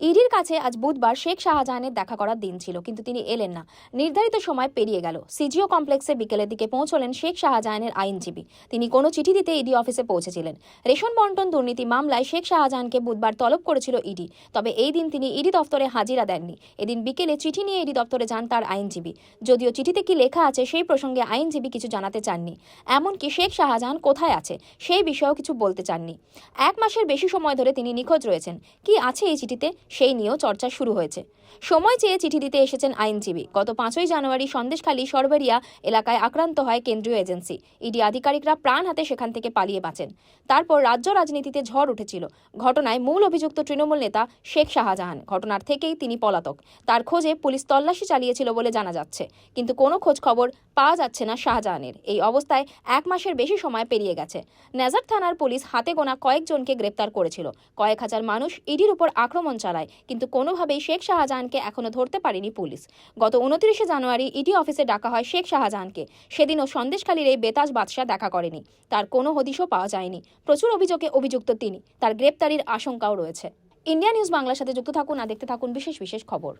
ইডির কাছে আজ বুধবার শেখ শাহজাহানের দেখা করার দিন ছিল, কিন্তু তিনি এলেন না। নির্ধারিত সময় পেরিয়ে গেল। সিজিও কমপ্লেক্সে বিকেলের দিকে পৌঁছলেন শেখ শাহজাহানের আইনজীবী। তিনি কোনো চিঠি দিতে ইডি অফিসে পৌঁছেছিলেন। রেশন বন্টন দুর্নীতি মামলায় শেখ শাহজাহানকে বুধবার তলব করেছিল ইডি। তবে এই দিন তিনি ইডি দফতরে হাজিরা দেননি। এদিন বিকেলে চিঠি নিয়ে ইডি দপ্তরে যান তার আইনজীবী। যদিও চিঠিতে কি লেখা আছে, সেই প্রসঙ্গে আইনজীবী কিছু জানাতে চাননি। এমনকি শেখ শাহজাহান কোথায় আছে, সেই বিষয়েও কিছু বলতে চাননি। এক মাসের বেশি সময় ধরে তিনি নিখোঁজ রয়েছেন। কি আছে এই চিঠিতে? সেই নিয়েও চর্চা শুরু হয়েছে। সময় চেয়ে চিঠি দিতে এসেছেন আইনজীবী। গত পাঁচই জানুয়ারি সন্দেশখালী সরবেরিয়া এলাকায় আক্রান্ত হয় কেন্দ্রীয় এজেন্সি। ইডি আধিকারিকরা প্রাণ হাতে সেখান থেকে পালিয়ে বাঁচেন। তারপর রাজ্য রাজনীতিতে ঝড় উঠেছিল। ঘটনায় মূল অভিযুক্ত তৃণমূল নেতা শেখ শাহজাহান। ঘটনার থেকেই তিনি পলাতক। তার খোঁজে পুলিশ তল্লাশি চালিয়েছিল বলে জানা যাচ্ছে। কিন্তু কোনো খোঁজ খবর পাওয়া যাচ্ছে না শাহজাহানের। এই অবস্থায় এক মাসের বেশি সময় পেরিয়ে গেছে। নেজার থানার পুলিশ হাতে গোনা কয়েকজনকে গ্রেপ্তার করেছিল। কয়েক হাজার মানুষ ইডির উপর আক্রমণ চালায়। কিন্তু কোনোভাবেই শেখ শাহজাহানকে এখনও ধরতে পারেনি পুলিশ। গত উনত্রিশে জানুয়ারি ইডি অফিসে ডাকা হয় শেখ শাহজাহানকে। সেদিনও সন্দেশখালীর এই বেতাজ বাদশাহ দেখা করেনি। তার কোনো হদিশও পাওয়া যায়নি। প্রচুর অভিযোগে অভিযুক্ত তিনি। তার গ্রেপ্তারির আশঙ্কাও রয়েছে। ইন্ডিয়া নিউজ বাংলার সাথে যুক্ত থাকুন আর দেখতে থাকুন বিশেষ বিশেষ খবর।